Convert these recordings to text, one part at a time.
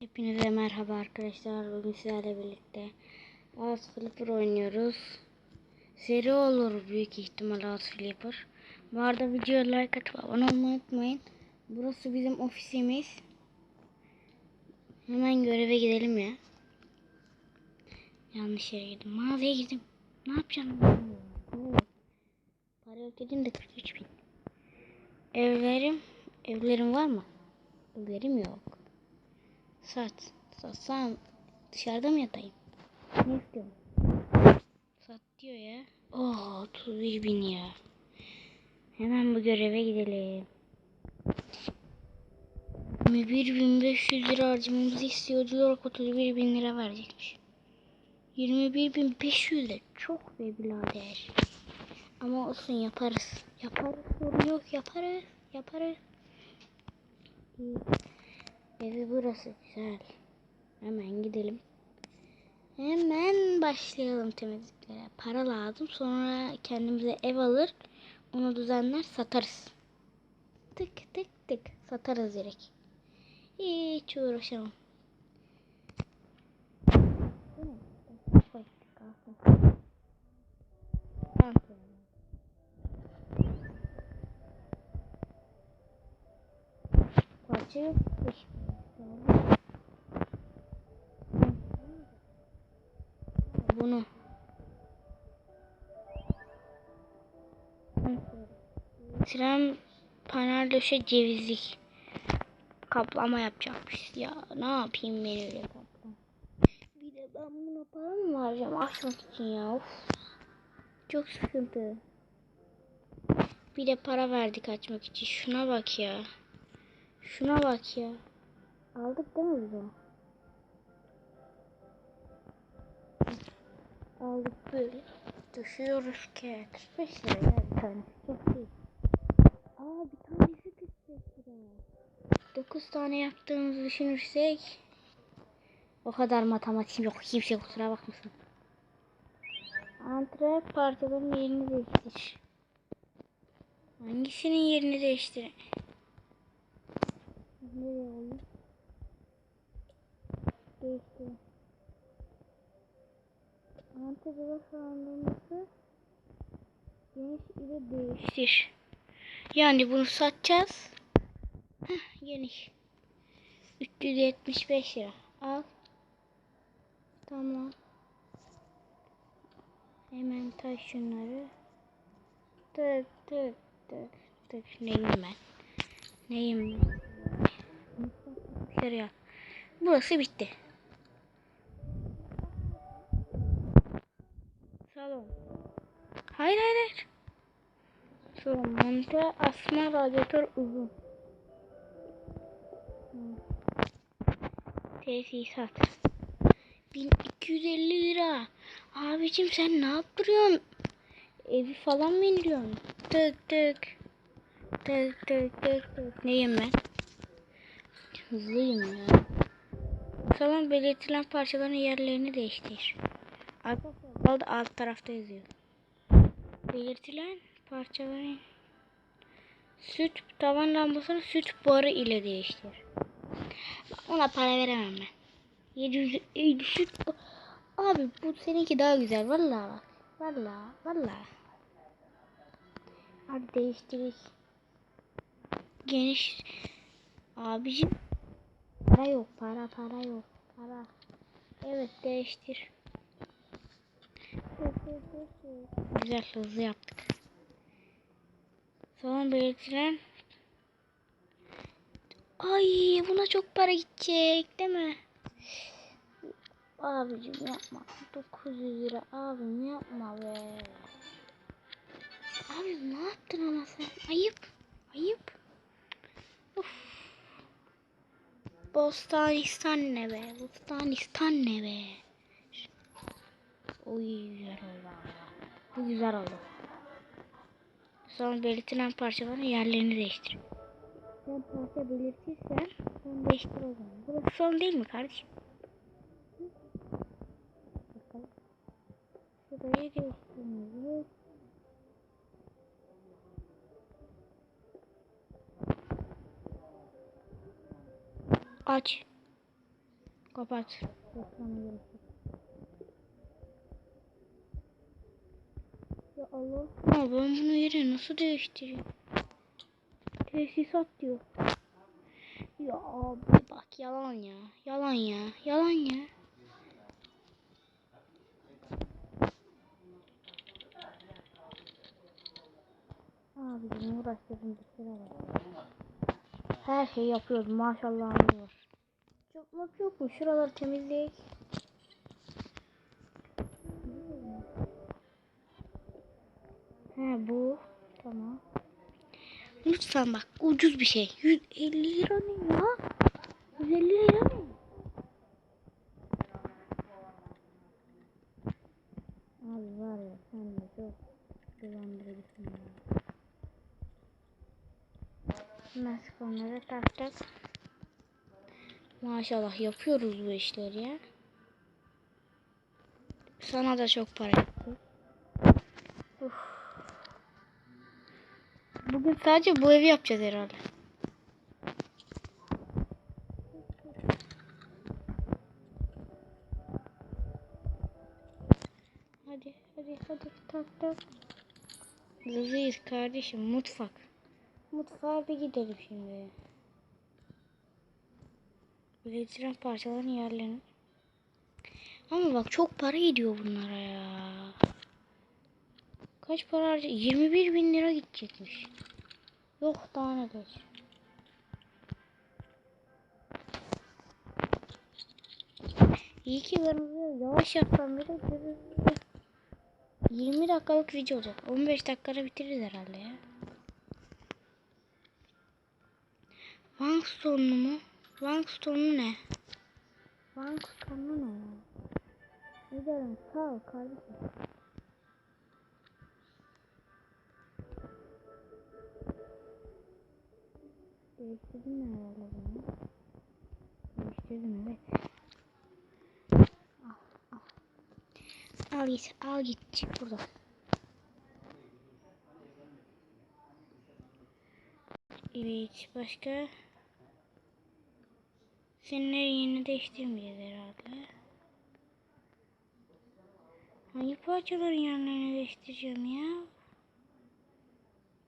Hepinize merhaba arkadaşlar. Bugün sizlerle birlikte House Flipper oynuyoruz. Seri olur büyük ihtimal House Flipper. Bu arada videoya like atıp abone olmayı unutmayın. Burası bizim ofisimiz. Hemen göreve gidelim ya. Yanlış yere girdim. Mağazaya girdim. Ne yapacağım? Para yok dedim de 43 bin. Evlerim, evlerim var mı? Evlerim yok. Sat. Satsam dışarıda mı yatayım? Ne istiyorsun? Sat diyor ya. Oh 31 bin ya. Hemen bu göreve gidelim. 21.500 lira harcamamızı istiyor diyor 31 bin lira verecekmiş. 21.500 de çok be birader. Ama olsun yaparız. Yaparız sorun yok yaparız. Yaparız. İyi. Evi burası güzel. Hemen gidelim. Hemen başlayalım temizliklere. Para lazım. Sonra kendimize ev alır. Onu düzenler satarız. Tık tık tık. Satarız direkt. Hiç uğraşamam. Koy, Tren panel döşe cevizlik kaplama yapacakmış. Ya ne yapayım ben öyle kaplama. Bir de ben buna para mı harcayacağım açmak için ya. Of. Çok sıkıntı. Bir de para verdik açmak için. Şuna bak ya. Şuna bak ya. Aldık değil mi biz onu? Aldık böyle. Düşüyoruz ki. 45 lira ya bir tane. Çok değil. Aa bir tanesi 45 lira. 9 tane yaptığımızı düşünürsek o kadar matematiğim yok. Kimse kusura bakmasın. Antre parçaların yerini değiştir. Hangisinin yerini değiştir? Nereye oldu? Değişti. Antre sağlaması geniş ile değiştir. Yani bunu satacağız. Heh, geniş. 375 lira. Al. Tamam. Hemen taş şunları. Tık tık tık tık. Neyim ben? Neyim ben? Dışarıya. Burası bitti. Salon. Hayır hayır hayır. Salon. Monte asma radyatör uzun. Tesisat. 1250 lira. Abicim sen ne yaptırıyorsun? Evi falan mı indiriyorsun? Tık tık. Tık tık tık tık. Neyim ben? Hızlıyım ya. Salon belirtilen parçaların yerlerini değiştir. Arkadaşlar alt tarafta yazıyor. Belirtilen parçaların süt tavan lambasını süt barı ile değiştir. Ona para veremem ben. 750 süt Abi bu seninki daha güzel vallahi bak. Vallahi vallahi. Hadi değiştirdik. Geniş abicim para yok para para yok para. Evet değiştir. Güzel hızlı yaptık. Son belirtilen Ay buna çok para gidecek değil mi? Abicim yapma. 900 lira abim yapma be. Abi ne yaptın ama sen? Ayıp. Ayıp. Of. Bostanistan ne be? Bostanistan ne be? Oy güzel oldu. Bu güzel oldu. Sonra belirtilen parçaların yerlerini değiştir. Sen parça belirtirsen sen değiştir o zaman. Burası son değil mi kardeşim? Bakalım. Şurayı değiştirmeliyiz. Aç. Kapat. Reklama gerek yok. Ya Allah. Ya ben bunu yere nasıl değiştireyim? Tesisat diyor. Ya abi bak yalan ya. Yalan ya. Yalan ya. Abi beni uğraştırdın bir kere bak. Her şeyi yapıyoruz maşallahımız var. Çöplük yok mu? Şuraları temizleyek. Bu. Tamam. Lütfen bak ucuz bir şey. 150 lira ne ya? 150 lira ne? Abi var ya sen de çok dolandırıcısın ya. Nasıl onları taktık. Maşallah yapıyoruz bu işleri ya. Sana da çok para Bugün sadece bu evi yapacağız herhalde. Hadi hadi hadi tak tak. Hızlıyız kardeşim mutfak. Mutfağa bir gidelim şimdi. Üretilen parçaların yerlerini. Ama bak çok para gidiyor bunlara ya. Kaç para harca? 21 bin lira gidecekmiş. Yok daha ne geç. İyi ki bunu yavaş bile görürüm. 20 dakikalık video olacak. 15 dakikada bitiririz herhalde ya. Wangstone'lu mu? Wangstone'lu ne? Wangstone'lu ne? Gidelim sağ ol kardeşim. Değiştirdim herhalde bunu? Değiştirdim evet. Al git al git çık buradan. Evet başka? Seninle yerini değiştirmeyeceğiz herhalde. Hangi parçaların yerlerini değiştireceğim ya?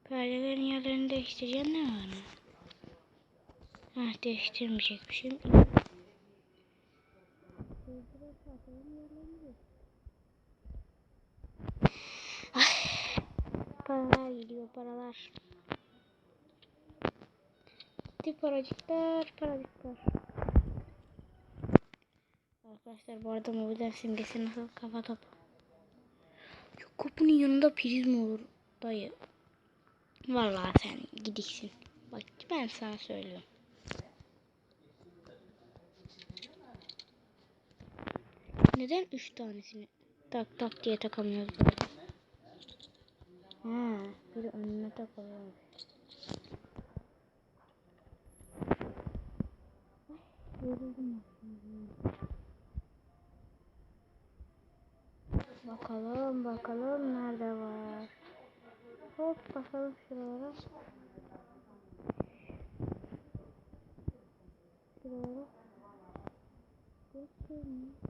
Perdelerin yerlerini değiştireceğim ne var? Ha değiştirmeyecekmişim. Ay, paralar geliyor paralar. Gitti paracıklar paracıklar. Arkadaşlar bu arada mobilden simgesi nasıl kafa topu. Şu kapının yanında priz mi olur dayı? Vallahi sen gidiksin. Bak ben sana söylüyorum. Neden üç tanesini tak tak diye takamıyoruz böyle? Ha, biri önüne takılıyor. Yoruldum Bakalım bakalım nerede var. Hop bakalım şuralara. Şuralara. Bakayım.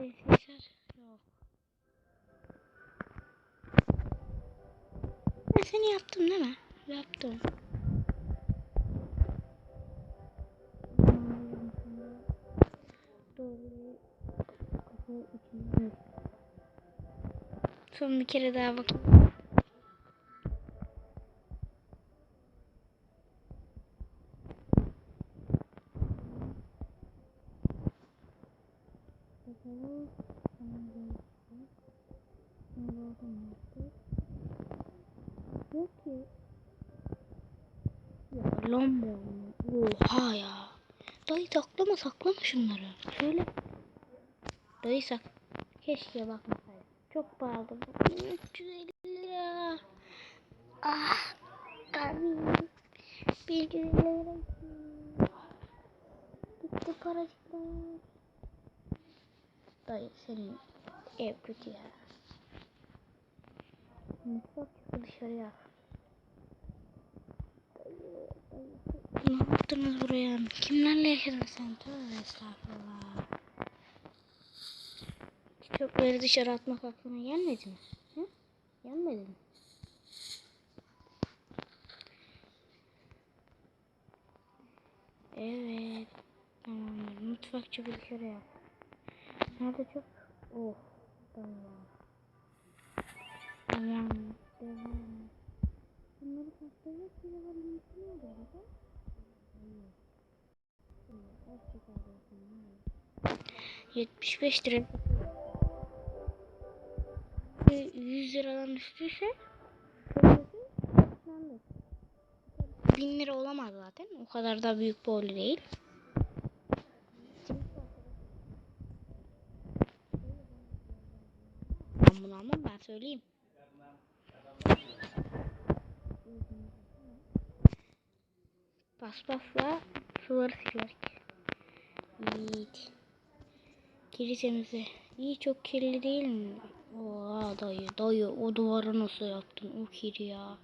Sesler yok. Ben seni yaptım değil mi? Yaptım. Son bir kere daha bakayım. Yok ki. Ya lamba. Oha ya. Dayı saklama saklama şunları. Şöyle Dayı sak. Keşke bakmasaydım. Çok pahalı bu. 350 lira. Ah. Kalbim. Bir gün lira. Gitti paracıklar. Dayı senin ev kötü ya. Mutfak dışarıya. Ne yaptınız buraya? Kimlerle yaşadın sen? Tövbe estağfurullah. Çöpleri dışarı atmak aklına gelmedi mi? Hı? Gelmedi mi? Evet. Tamamdır. Mutfak çöpü dışarı yap. Nerede çöp? Oh. Tamam. Devam. Devam. Bunları saklayacak bir yalanın içine mi acaba? Hayır. Hayır, kaç çıkarıyorsun? Hayır. 75 lira. Bir 100 liradan kırmızı 1000 lira olamaz zaten. O kadar da büyük bir olay değil. Ben bunu almam ben söyleyeyim. Paspasla suları siliyoruz. Evet. Kiri temizle. İyi çok kirli değil mi? Oha dayı dayı o duvarı nasıl yaptın o kiri ya.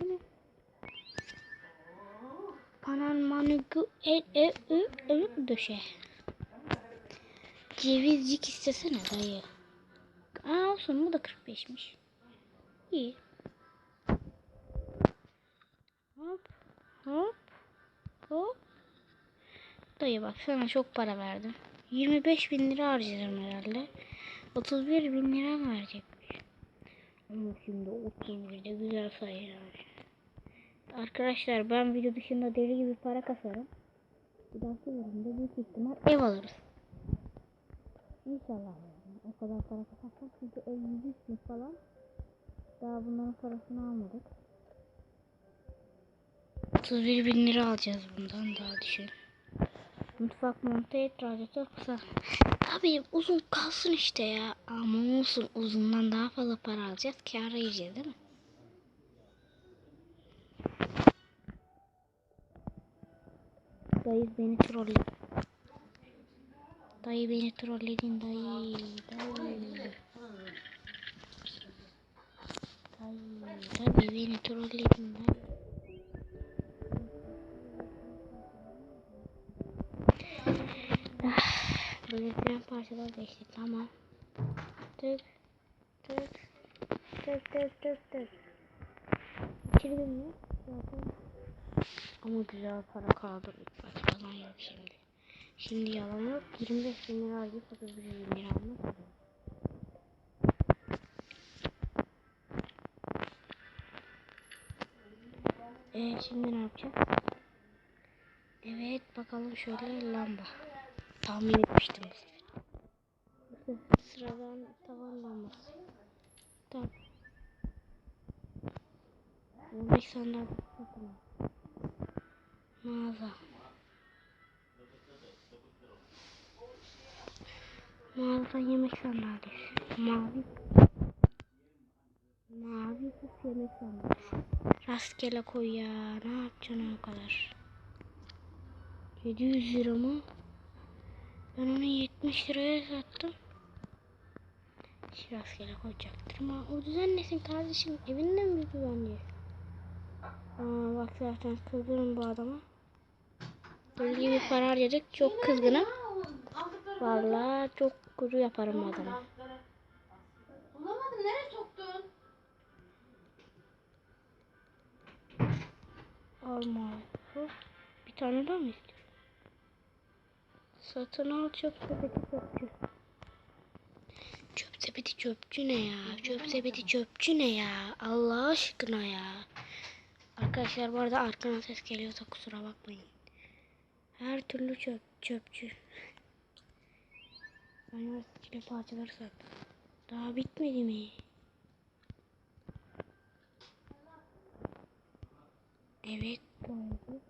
Bu ne? Panan manugu e e ü ü döşe. Cevizcik istesene dayı. Aa olsun bu da 45'miş. İyi. Hop hop hop. Dayı bak sana çok para verdim. 25 bin lira harcadım herhalde. 31 bin lira verecekmiş? Ama şimdi 31 de güzel sayı Arkadaşlar ben video dışında deli gibi para kasarım. Bir dahaki bölümde büyük ihtimal ev alırız. İnşallah. O kadar para kasarsak çünkü ev 100 bin falan. Daha bunların parasını almadık. 31 bin lira alacağız bundan daha düşün. Mutfak monte et radyatör kısa. Tabii uzun kalsın işte ya. Ama olsun uzundan daha fazla para alacağız. Kâr yiyeceğiz değil mi? Dayı beni trolledi. Dayı beni trolledin dayı. Dayı. Dayı, dayı beni trolledin dayı. Fren parçalar geçti tamam. Tık tık tık tık tık tık. Bitirdim mi? Zaten. Ama güzel para kaldı. Bak yalan yok şimdi. Şimdi yalan yok. 25 bin lira harcayıp 31 bin lira almak. Ee, şimdi ne yapacağız? Evet bakalım şöyle lamba. Tahmin etmiştim. Sıradan tavan lambası. Tamam. Yemek sandalye satın al. Mağaza. Mağaza yemek sandalyesi. Mavi. Mavi puf yemek sandalyesi. Rastgele koy ya. Ne yapacaksın o kadar? 700 lira mı? Ben onu 70 liraya sattım. Hiç rastgele koyacaktır ama o düzenlesin kardeşim. Evinde mi güvenli? Aa bak zaten kızgınım bu adama. Deli gibi para harcadık. Çok kızgınım. Vallahi çok kuru yaparım bu adama. Bulamadım. Nereye soktun? Alma. Bir tane daha mı istiyorsun? Satın al çöp sepeti çöpçü. Çöp sepeti çöpçü ne ya? Çöp sepeti çöpçü ne ya? Allah aşkına ya. Arkadaşlar bu arada arkadan ses geliyorsa kusura bakmayın. Her türlü çöp çöpçü. Rastgele parçaları sattım. Daha bitmedi mi? Evet doğru.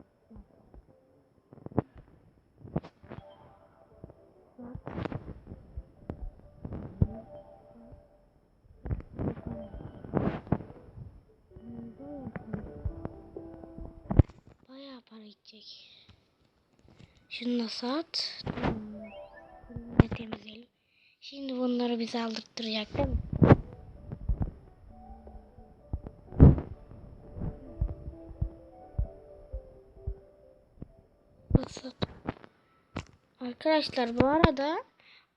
Şunu sat. Tamam. Bunu da temizleyelim. Şimdi bunları bize aldırtacak değil mi? Sat. Arkadaşlar bu arada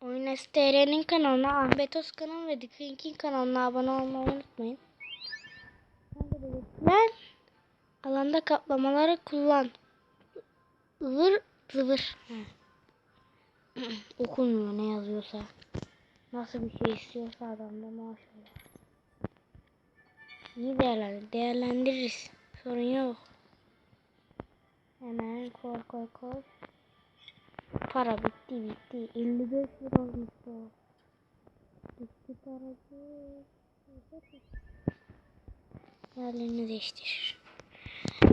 Oyun STR'nin kanalına Ahmet Özkan'ın ve Dikink'in kanalına abone olmayı unutmayın. Ben alanda kaplamaları kullan. Ivır zıvır. Hı. Okumuyor ne yazıyorsa. Nasıl bir şey istiyorsa adam da maşallah. İyi değerlendir. Değerlendiririz. Sorun yok. Hemen koy koy koy. Para bitti bitti. 55 lira olmuş bu. Bitti parası. Yerlerini değiştir.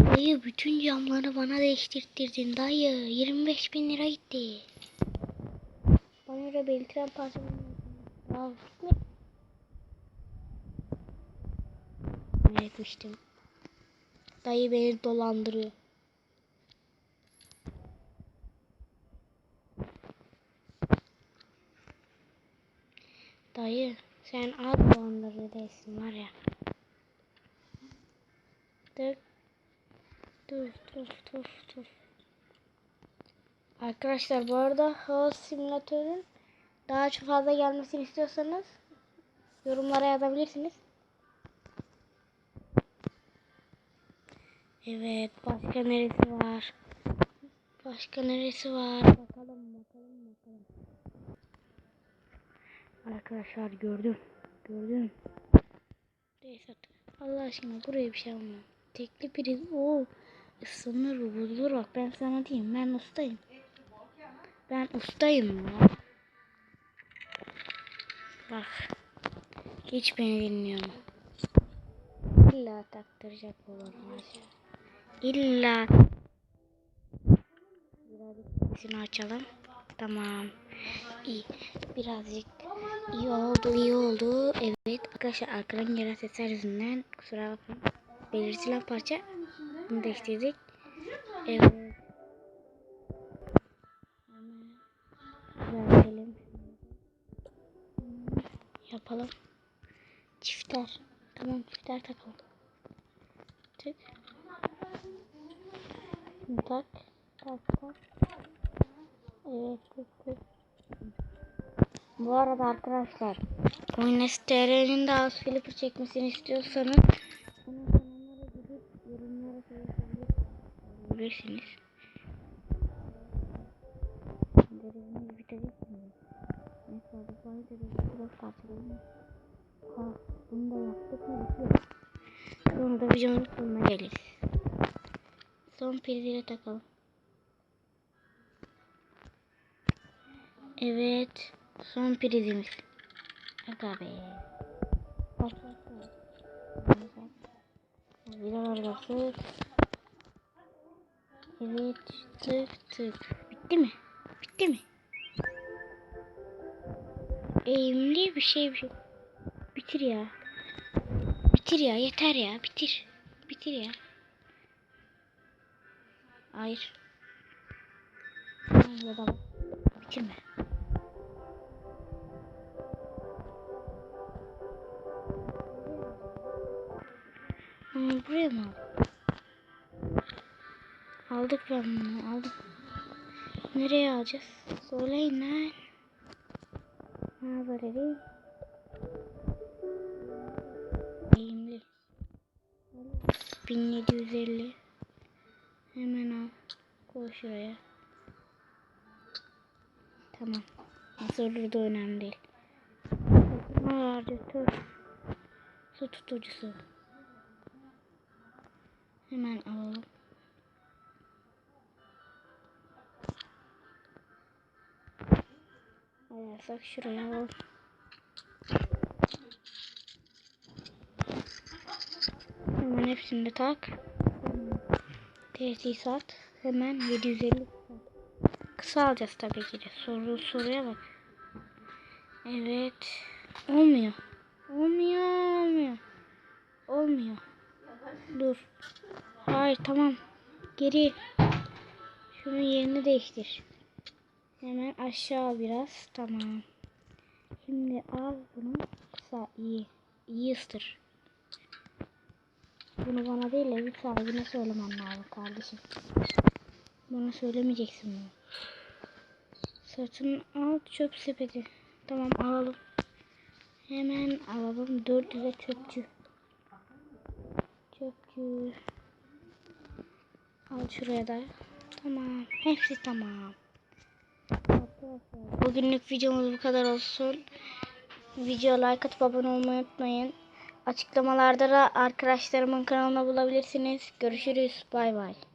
Dayı bütün camları bana değiştirttirdin dayı. 25 bin lira gitti. Bana öyle belirtilen parçamı Ya gitme. Etmiştim. Dayı beni dolandırıyor. Dayı sen az dolandırıcı değilsin var ya. Dur. Dur dur dur dur. Arkadaşlar bu arada House Simülatör'ün daha çok fazla gelmesini istiyorsanız yorumlara yazabilirsiniz. Evet başka neresi var? Başka neresi var? Bakalım bakalım bakalım. Arkadaşlar gördüm. Gördüm. Neyse. Allah aşkına buraya bir şey alma. Tekli priz. Oo. Dur bak ben sana diyeyim. Ben ustayım. Ben ustayım ya. Bak. Hiç beni dinliyor mu? İlla taktıracak olan İlla. Birazcık sesini açalım. Tamam. İyi. Birazcık iyi oldu, iyi oldu. Evet. Arkadaşlar arkadan gelen sesler yüzünden kusura bakmayın. Belirtilen parça bunu değiştirdik. Evet. Yapalım. Çifter. Tamam çifter takalım. Tık. Tak. Tak. Evet tık tık. Bu arada arkadaşlar Oyun STR'nin de az flipper çekmesini istiyorsanız söyleyebilirsiniz. Görevimiz bitecek mi? Neyse hadi sonra da biraz parçalayalım. Ha bunu da yaptık mı bitiyor. Sonra da videonun sonuna geliriz. Son priziyle takalım. Evet. Son prizimiz. Aga be. Bak. Vidalar basık. Evet. Tık tık. Bitti mi? Bitti mi? Eğimli bir şey bir şey. Bitir ya. Bitir ya yeter ya bitir. Bitir ya. Hayır. Ya da. Bitirme. Buraya mı aldık? Ben bunu aldım. Nereye alacağız? Söyleyin lan. Ha böyle değil. Eğimli. 1750. Hemen al. Koy şuraya. Tamam. Nasıl olur da önemli değil. Radyatör. Su tutucusu. Hemen alalım. Ayarsak şuraya alalım. Hemen hepsini tak. Tesisat hemen 750 kısa alacağız tabii ki de. Soru soruya bak. Evet. Olmuyor. Olmuyor, olmuyor. Olmuyor. Dur. Hayır tamam. Geri. Şunun yerini değiştir. Hemen aşağı biraz. Tamam. Şimdi al bunu. Sağ iyi. İyi. Bunu bana değil evin sahibine söylemen lazım kardeşim. Bana söylemeyeceksin bunu. Satın al çöp sepeti. Tamam alalım. Hemen alalım 400'e çöpçü. Çöpçü. Al şuraya da. Tamam. Hepsi tamam. Bugünlük videomuz bu kadar olsun. Video like atıp abone olmayı unutmayın. Açıklamalarda da arkadaşlarımın kanalını bulabilirsiniz. Görüşürüz. Bay bay.